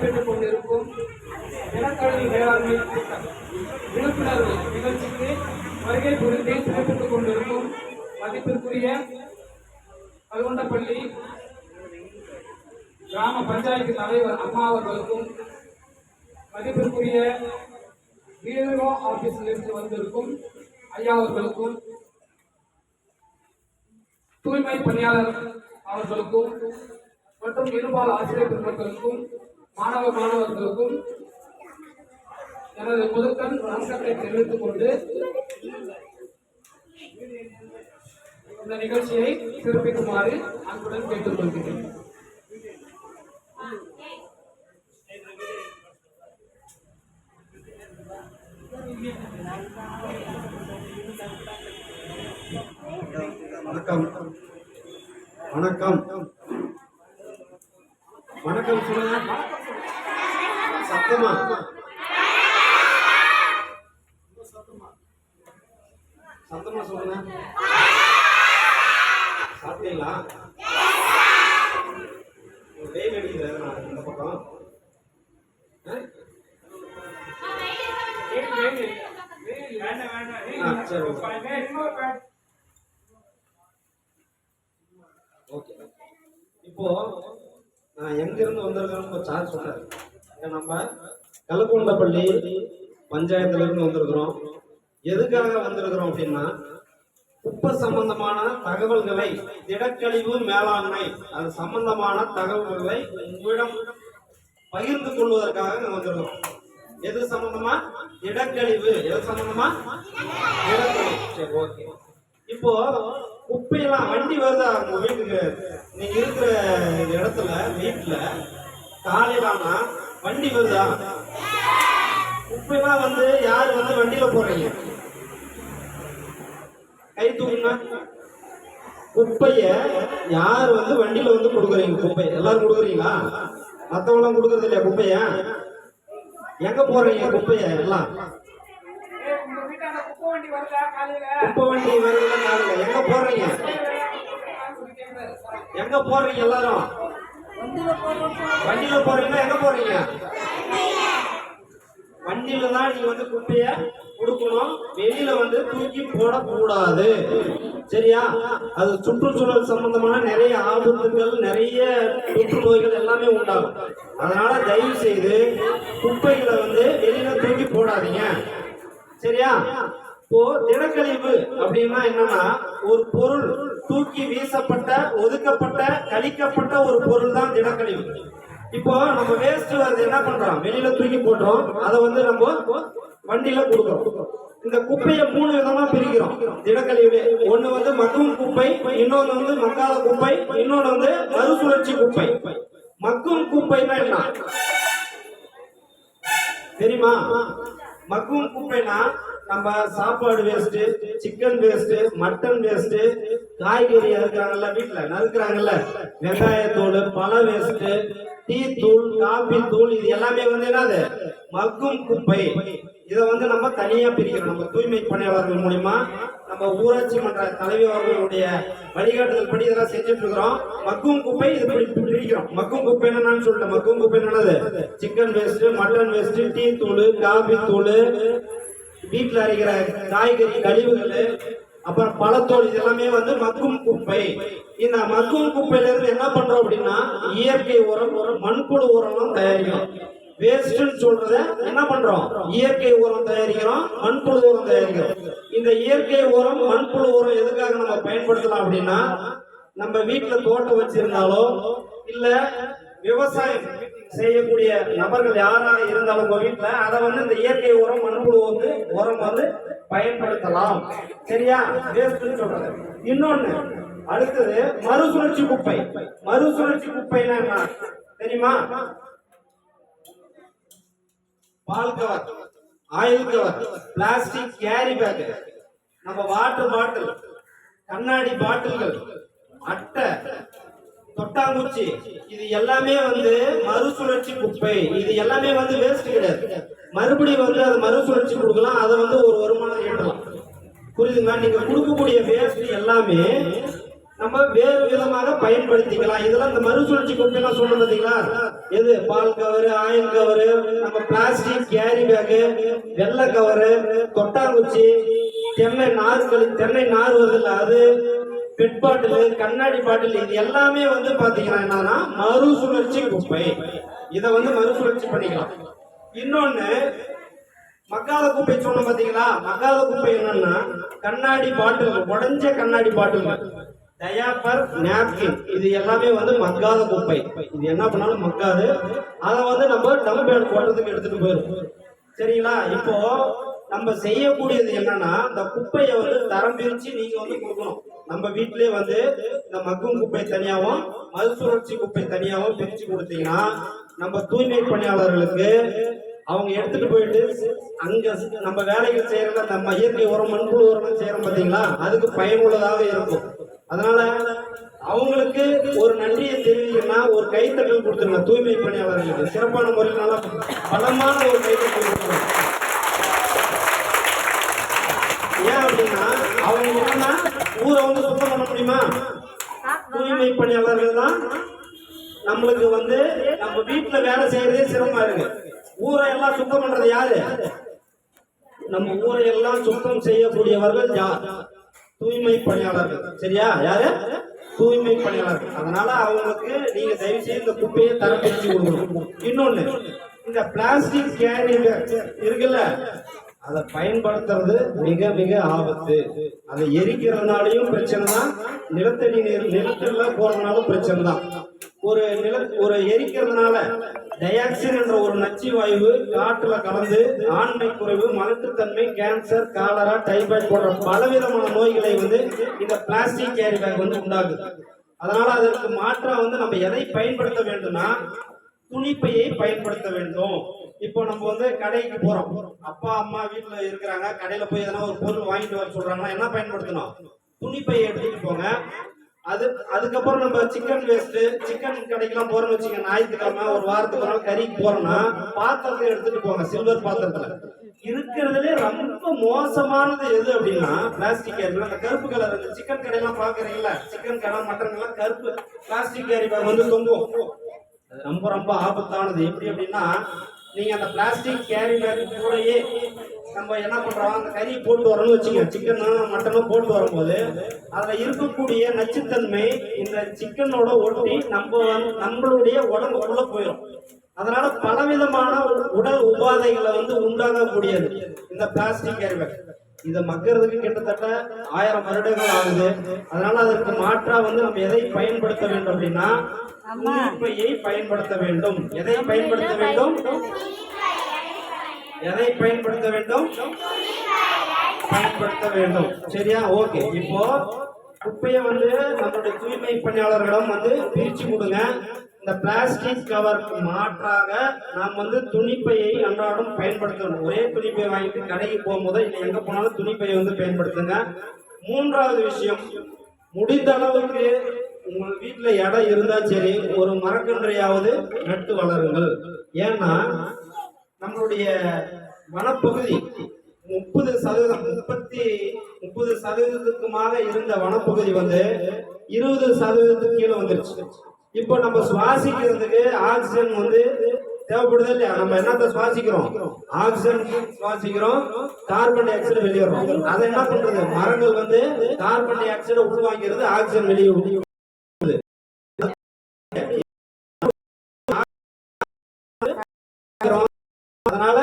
நடைபெற்றுக் கொண்டிருக்கும் நிலக்கல்வி வேளாண்மை திட்டம் விழிப்புணர்வு நிகழ்ச்சிக்கு வருகை புரிந்து சிறப்பித்துக் கொண்டிருக்கும் மதிப்பிற்குரிய கல்கொண்டப்பள்ளி கிராம பஞ்சாயத்து தலைவர் அம்மா அவர்களுக்கும் மதிப்பிற்குரிய பிஓ ஆபீஸிலிருந்து வந்திருக்கும் ஐயா அவர்களுக்கும் தூய்மை பணியாளர் அவர்களுக்கும் மற்றும் இருபால் ஆசிரியர் பெருமக்களுக்கும் மாணவ மாணவர்களுக்கும் எனது முதற்கண் வணக்கத்தை தெரிவித்துக் கொண்டு இந்த நிகழ்ச்சியை சிறப்பிக்குமாறு அன்புடன் கேட்டுக்கொள்கிறேன். வணக்கம். வணக்கம். வணக்கம். சொல்லுங்க. சத்தமா? சத்தமா சொல்லுங்க. சாப்பிட்டீங்களா? ஒரு வெயில் அடிக்குது அதனால இந்த பக்கம். ஆ? ஆ, சரி ஓகே. ஓகே. இப்போ நான் எங்க இருந்து வந்திருக்கேன்னு சார் சொன்னார் நம்ம கலக்குண்டப்பள்ளி பஞ்சாயத்துல இருந்து வந்திருக்கிறோம். எதுக்காக வந்திருக்கிறோம் அப்படின்னா குப்பை சம்பந்தமான தகவல்களை திடக்கழிவு மேலாண்மை அது சம்பந்தமான தகவல்களை உங்களிடம் பகிர்ந்து கொள்வதற்காக நாங்கள் வந்திருக்கிறோம். எது சம்பந்தமா? திடக்கழிவு. எது சம்பந்தமா? திடக்கழிவு. சரி ஓகே. இப்போ குப்பையெல்லாம் வண்டி வருதா? உங்க வீட்டுக்கு. நீங்க இருக்கிற இடத்துல வீட்டுல காலையிலானா வண்டி வருதா? குப்பையெல்லாம் வந்து யார் வந்து வண்டியில போறீங்க கை தூக்குங்க. குப்பைய யார் வந்து வண்டியில வந்து கொடுக்குறீங்க? குப்பையை. எல்லாரும் கொடுக்குறீங்களா? மற்றவங்களாம் கொடுக்கறது இல்லையா குப்பைய? எங்க போறீங்க குப்பைய எல்லாம்? குப்பை வண்டி வருதா வருதுல காலையில எங்க போறீங்க எங்க போறீங்க எல்லாரும்? வண்டியில போறீங்களா? எங்க போறீங்க? வண்டியில தான் நீங்க வந்து குப்பைய கொடுக்கணும். வெளியில வந்து தூக்கி போடக்கூடாது. சரியா? அது சுற்றுச்சூழல் சம்பந்தமான நிறைய ஆபத்துகள் நிறைய தொற்று நோய்கள் எல்லாமே உண்டாகும். அதனால தயவு செய்து குப்பைகளை வந்து வெளியில தூக்கி போடாதீங்க. சரியா? இப்போ திடக்கழிவு அப்படின்னா என்னன்னா ஒரு பொருள் தூக்கி வீசப்பட்ட ஒதுக்கப்பட்ட கழிக்கப்பட்ட ஒரு பொருள் தான் திடக்கழிவு இப்போ நம்ம வேஸ்ட் வருது என்ன பண்றோம்? வெளியில தூக்கி போடுறோம் அதை வந்து நம்ம வண்டியில கொடுக்குறோம். இந்த குப்பையை மூணு விதமா பிரிக்கிறோம். திடக்கழிவு ஒண்ணு வந்து மக்கும் குப்பை இன்னொன்னு வந்து மக்காத குப்பை இன்னொன்னு வந்து மறுசுழற்சி குப்பை. மக்கும் குப்பைனா என்ன? தெரியுமா? மக்கும் குப்பைனா நம்ம சாப்பாடு waste chicken waste mutton waste காய்கறி அறுக்கிறாங்கல்ல வீட்டுல நறுக்கிறாங்கல்ல? வெங்காயத்தூள் பழம் வேஸ்ட் டீ தூள் காபி தூள் இது எல்லாமே வந்து என்னது? மக்கும் குப்பை. இதை வந்து நம்ம தனியா பிரிக்கிறோம் நம்ம தூய்மை பணியாளர்கள் மூலியமா நம்ம ஊராட்சி மன்ற தலைவி அவர்களுடைய வழிகாட்டுதல் படி இதெல்லாம் செஞ்சுட்டு இருக்கிறோம். மக்கும் குப்பை இது பிரிக்கிறோம். மக்கும் குப்பை என்னன்னு சொல்லிட்டேன் மக்கும் குப்பை என்னது? Chicken waste mutton waste tea தூள் காபி தூள் வீட்டில் அரைக்கிற காய்கறி கழிவுகள் அப்புறம் பழத்தோல் இதெல்லாமே வந்து மக்கும் குப்பை. இந்த மக்கும் குப்பையில இருந்து என்ன பண்றோம் அப்படின்னா இயற்கை உரம் உரம் மண்புழு உரம் தயாரிக்கிறோம். வேஸ்ட்னு சொல்றத என்ன பண்றோம்? இயற்கை உரம் தயாரிக்கிறோம் மண்புழு உரம் தயாரிக்கிறோம். இந்த இயற்கை உரம் மண்புழு உரம் எதுக்காக நம்ம பயன்படுத்தலாம் அப்படின்னா நம்ம வீட்டுல தோட்டம் வச்சிருந்தாலோ இல்ல விவசாயம் செய்யக்கூடிய நபர்கள் யாராக இருந்தாலும் உங்க வீட்டுல அதை வந்து இந்த இயற்கை உரம் மண்புழு வந்து உரம் வந்து பயன்படுத்தலாம். சரியா? வேஸ்ட்னு சொல்றது. இன்னொன்னு அடுத்தது மறுசுழற்சி குப்பை. மறுசுழற்சி குப்பைன்னா என்ன? தெரியுமா? பால் cover oil cover plastic carry bag. நம்ம வாட்டர் பாட்டில் கண்ணாடி பாட்டில்கள் அட்டை தொட்டாங்குச்சி இது எல்லாமே வந்து மறுசுழற்சி குப்பை. இது எல்லாமே வந்து வேஸ்ட் கிடையாது. மறுபடியும் வந்து அது மறுசுழற்சி கொடுக்கலாம். அதை வந்து ஒரு வருமானம் ஈட்டலாம் புரியுதுங்களா? நீங்க கொடுக்கக்கூடிய வேஸ்ட் எல்லாமே நம்ம வேறு விதமாக பயன்படுத்திக்கலாம். இதெல்லாம் இந்த மறுசுழற்சி குப்பைலாம் நான் பார்த்தீங்களா எது? பால் கவரு ஆயில் கவரு நம்ம பிளாஸ்டிக் கேரி பேக்கு வெள்ளை கவரு கொட்டாங்குச்சி தென்னை நார்கள் தென்னை நார் வருதுல்ல அது பெட் பாட்டில் கண்ணாடி பாட்டில் இது எல்லாமே வந்து பாத்தீங்கன்னா என்னன்னா மறுசுழற்சி குப்பை. இதை வந்து மறுசுழற்சி பண்ணிக்கலாம். இன்னொன்னு மக்காத குப்பை சொன்ன பாத்தீங்களா மக்காத குப்பை என்னன்னா கண்ணாடி பாட்டில் உடஞ்ச கண்ணாடி பாட்டில். டயாப்பர் நாப்கின் இது எல்லாமே வந்து மக்காத குப்பை. இது என்ன பண்ணாலும் மக்காது. அதை வந்து நம்ம டம்பேட் போடுறதுக்கு எடுத்துட்டு போயிடும் சரிங்களா? இப்போ நம்ம செய்யக்கூடியது என்னன்னா இந்த குப்பையை வந்து தரம் பிரிச்சு நீங்க வந்து கொடுக்கணும். நம்ம வீட்டிலே வந்து இந்த மக்கும் குப்பை தனியாகவும் மறுசுழற்சி குப்பை தனியாகவும் பிரிச்சு கொடுத்தீங்கன்னா நம்ம தூய்மை பணியாளர்களுக்கு அவங்க எடுத்துட்டு போயிட்டு அங்க நம்ம வேலைகள் செய்யறத நம்ம இயற்கை உரம் மண்புழு உரம் செய்யறோம் பாத்தீங்களா? அதுக்கு பயனுள்ளதாக இருக்கும். அதனால அவங்களுக்கு ஒரு நன்றியை தெரிவிக்கணும்னா ஒரு கைத்தட்டல் கொடுத்துருங்க தூய்மை பணியாளர்களுக்கு. சிறப்பான முறையில் நல்லா பலமான ஒரு கைத்தட்டல் கொடுத்துருங்க. ஏன் அப்படின்னா அவங்க என்னன்னா ஊரை வந்து சுத்தம் பண்ண முடியுமா? தூய்மை பணியாளர்கள் தான் நம்மளுக்கு வந்து நம்ம வீட்டுல வேலை செய்யறதே சிரமமா இருக்கு. ஊரை எல்லாம் சுத்தம் பண்றது யாரு? நம்ம ஊரை எல்லாம் சுத்தம் செய்யக்கூடியவர்கள் யார் தூய்மை பணியாளர்கள். சரியா? யாரு? தூய்மை பணியாளர்கள். அதனால அவங்களுக்கு நீங்க தயவு செய்து இந்த குப்பையை தரம் பிரிச்சு கொடுக்கணும். இன்னொன்னு இந்த பிளாஸ்டிக் கேரி இருக்குல்ல அதை பயன்படுத்துறது மிக மிக ஆபத்து. அதை எரிக்கிறதுனாலையும் பிரச்சனை தான் நிலத்தடி நீர் நிலத்துல போறதுனாலும் பிரச்சனை தான் ஒரு நில ஒரு எரிக்கிறதுனால டயாக்சின் என்ற ஒரு நச்சு வாயு காற்றுல கலந்து ஆண்மை குறைவு மலட்டுத்தன்மை கேன்சர் காலரா டைபாய்டு போன்ற பலவிதமான நோய்களை வந்து இந்த பிளாஸ்டிக் கேரி பேக் வந்து உண்டாகுது அதனால அதற்கு மாற்றா வந்து நம்ம எதை பயன்படுத்த வேண்டும்னா துணிப்பையை பயன்படுத்த வேண்டும். இப்போ நம்ம வந்து கடைக்கு போறோம். அப்பா அம்மா வீட்டுல இருக்கிறாங்க. கடையில போய் எதனா ஒரு பொருள் வாங்கிட்டு வர சொல்றாங்கன்னா என்ன பயன்படுத்தணும்? துணிப்பையை எடுத்துட்டு போங்க. அது அதுக்கப்புறம் நம்ம சிக்கன் வேஸ்ட் சிக்கன் கடைக்கெல்லாம் போறோம்னு வச்சுங்க ஞாயிற்றுக்கிழமை ஒரு வாரத்துக்கு ஒரு நாள் கறிக்கு போறோம்னா பாத்திரத்தை எடுத்துட்டு போங்க சில்வர் பாத்திரத்துல. இருக்கிறதுலே ரொம்ப மோசமானது எது அப்படின்னா பிளாஸ்டிக் கேரி அந்த கருப்பு கலர் அந்த சிக்கன் கடையெல்லாம் பாக்குறீங்களா சிக்கன் கடை மட்டன் எல்லாம் கருப்பு. பிளாஸ்டிக் கேரி வந்து தொங்குவோம் ரொம்ப ரொம்ப ஆபத்தானது. எப்படி அப்படின்னா நீங்க அந்த பிளாஸ்டிக் கேரி பேக் கூடயே நம்ம என்ன பண்றோம்? அந்த கறி போட்டு வரணும்னு வச்சுக்க சிக்கனும் மட்டனும் போட்டு வரும்போது அதுல இருக்கக்கூடிய நச்சுத்தன்மை இந்த சிக்கனோட ஒட்டி நம்ம நம்மளுடைய உடம்புக்குள்ள போயிடும் அதனால பலவிதமான உ- உடல் உபாதைகளை வந்து உண்டாகக்கூடியது இந்த பிளாஸ்டிக் கேரி பேக் இதை மக்கறதுக்கு கிட்டத்தட்ட ஆயிரம் வருடங்கள் ஆகுது. அதனால அதற்கு மாற்றா வந்து நம்ம எதை பயன்படுத்த வேண்டும் அப்படின்னா துணிப்பையை பயன்படுத்த வேண்டும். எதை பயன்படுத்த வேண்டும்? எதை பயன்படுத்த வேண்டும்? பயன்படுத்த வேண்டும். சரியா? ஓகே. இப்போ குப்பையை வந்து நம்மளுடைய தூய்மை பணியாளர்களிடம் வந்து பிரிச்சு கொடுங்க. இந்த பிளாஸ்டிக் கவருக்கு மாற்றாக நாம் வந்து துணிப்பையை அன்றாடம் பயன்படுத்தணும். ஒரே துணிப்பை வாங்கிட்டு கடைக்கு போகும்போது இல்லை எங்க போனாலும் துணிப்பையை வந்து பயன்படுத்துங்க. மூன்றாவது விஷயம் முடிந்த அளவுக்கு உங்கள் வீட்டுல இடம் இருந்தா சரி ஒரு மரக்கன்றையாவது நட்டு வளருங்கள். ஏன்னா நம்மளுடைய வனப்பகுதி முப்பது சதவீதம் முப்பத்தி முப்பது சதவீதத்துக்குமாக இருந்த வனப்பகுதி வந்து இருபது சதவீதத்துக்கு கீழே வந்துருச்சு. இப்போ நம்ம சுவாசிக்கிறதுக்கு ஆக்சிஜன் வந்து தேவைப்படுது இல்லையா? நம்ம என்னத்த சுவாசிக்கிறோம்? ஆக்சிஜன் சுவாசிக்கிறோம் கார்பன் டை ஆக்சைடு வெளியேறோம் அதை என்ன பண்றது? மரங்கள் வந்து கார்பன் டை ஆக்சைடு உள்வாங்கிறது ஆக்சிஜன் வெளியே விடுது. அதனால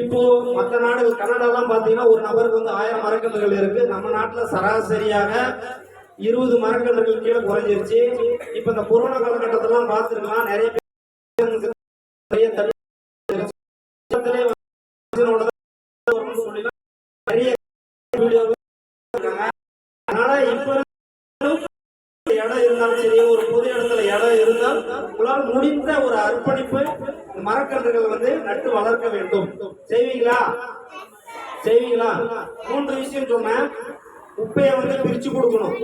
இப்போ மற்ற நாடுகள் கனடாலாம் பாத்தீங்கன்னா ஒரு நபருக்கு வந்து ஆயிரம் மரக்கன்றுகள் இருக்கு. நம்ம நாட்டுல சராசரியாக இருபது மரக்கன்றுகள் கீழே குறைஞ்சிருச்சு. இப்போ இந்த கொரோனா காலகட்டத்திலாம் பார்த்துருக்கலாம். நிறைய பேர் நிறைய தண்ணி வந்துருச்சு. பக்கத்திலே நிறைய வீடியோ இருக்காங்க. அதனால இப்ப இடம் இருந்தாலும் சரி ஒரு பொது இடத்துல இடம் இருந்தால் உங்களால் முடிந்த ஒரு அர்ப்பணிப்பு மரக்கன்றுகள் வந்து நட்டு வளர்க்க வேண்டும். செய்வீங்களா? செய்வீங்களா? மூன்று விஷயம் சொன்னேன். உப்பையை வந்து பிரிச்சு கொடுக்கணும்.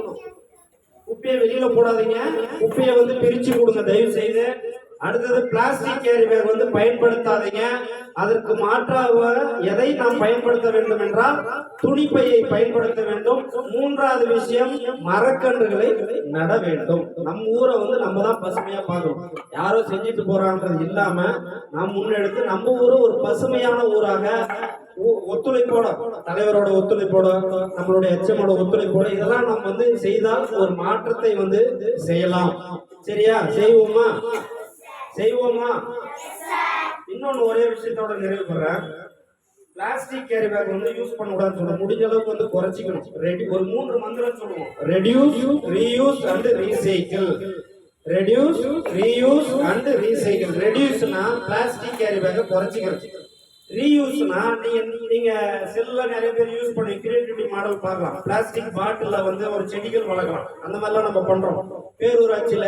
உப்பையை வெளியில போடாதீங்க. உப்பையை வந்து பிரிச்சு கொடுங்க. தயவு செய்து அடுத்தது பிளாஸ்டிக் கேரி பேக் வந்து பயன்படுத்தாதீங்க. அதற்கு மாற்றாக எதை நாம் பயன்படுத்த வேண்டும் என்றால் துணிப்பையை பயன்படுத்த வேண்டும். மூன்றாவது விஷயம் மரக்கன்றுகளை நட வேண்டும். நம்ம ஊரை வந்து நம்ம தான் பசுமையா பார்க்கணும். யாரோ செஞ்சுட்டு போறான்றது இல்லாம நாம் முன்னெடுத்து நம்ம ஊரை ஒரு பசுமையான ஊராக ஒ- ஒத்துழைப்போட தலைவரோட ஒத்துழைப்போட நம்மளுடைய எச்சமோட ஒத்துழைப்போட இதெல்லாம் நம்ம வந்து செய்தால் ஒரு மாற்றத்தை வந்து செய்யலாம். சரியா? செய்வோமா? செய்வோமா? இன்னொன்னு ஒரே விஷயத்தோட நிறைவு பெறேன் பிளாஸ்டிக் கேரி பேக் வந்து யூஸ் பண்ணக்கூடாதுன்னு சொல்லுவோம் முடிஞ்ச அளவுக்கு வந்து குறைச்சிக்கணும். ரெடி ஒரு மூன்று மந்திரம் சொல்லுவோம். Reduce reuse and recycle reduce reuse and recycle ரெடியூஸ்னா plastic carry பேக்கை குறைச்சிக்கணும். ரீயூஸ்னா நீங்க நீங்க செல்ல நிறைய பேர் யூஸ் பண்ணி கிரியேட்டிவிட்டி மாடல் பார்க்கலாம். பிளாஸ்டிக் பாட்டில்ல வந்து ஒரு செடிகள் வளர்க்கலாம். அந்த மாதிரிலாம் நம்ம பண்றோம். பேரூராட்சியில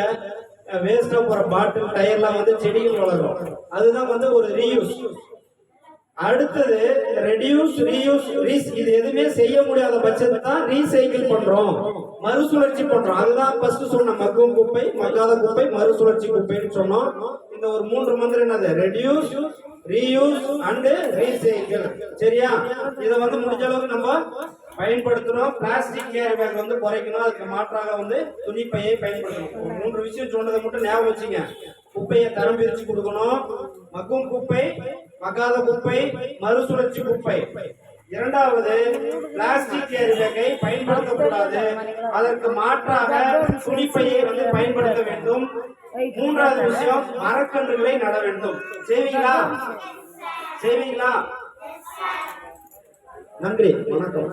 வேஸ்டா போற பாட்டில் டயர்லாம் வந்து செடிகள் வளரும். அதுதான் வந்து ஒரு ரீயூஸ் அடுத்தது ரெடியூஸ் ரீயூஸ் ரீஸ் இது எதுவுமே செய்ய முடியாத பட்சத்தை தான் ரீசைக்கிள் பண்றோம். மறுசுழற்சி பண்றோம். அதுதான் ஃபர்ஸ்ட் சொன்ன மக்கும் குப்பை மக்காத குப்பை மறுசுழற்சி குப்பைன்னு சொன்னோம். இந்த ஒரு மூன்று மந்திரம் என்னது? ரெடியூஸ் ரீயூஸ் அண்ட் ரீசைக்கிள் சரியா? இதை வந்து முடிஞ்ச அளவுக்கு நம்ம பயன்படுத்தணும் பிளாஸ்டிக் கேரி பேக் வந்து குறைக்கணும். அதுக்கு மாற்றாக வந்து துணிப்பையை பயன்படுத்தணும். மூன்று விஷயம் சொன்னதை மட்டும் ஞாபகம் வச்சுங்க. குப்பையை தரம் பிரிச்சு கொடுக்கணும். மக்கும் குப்பை மக்காத குப்பை மறுசுழற்சி குப்பை. இரண்டாவது பிளாஸ்டிக் கேரி பேக்கை பயன்படுத்தக்கூடாது. அதற்கு மாற்றாக துணிப்பையை வந்து பயன்படுத்த வேண்டும். மூன்றாவது விஷயம் மரக்கன்றுகளை நட வேண்டும். சரிங்களா சரிங்களா நன்றி வணக்கம்.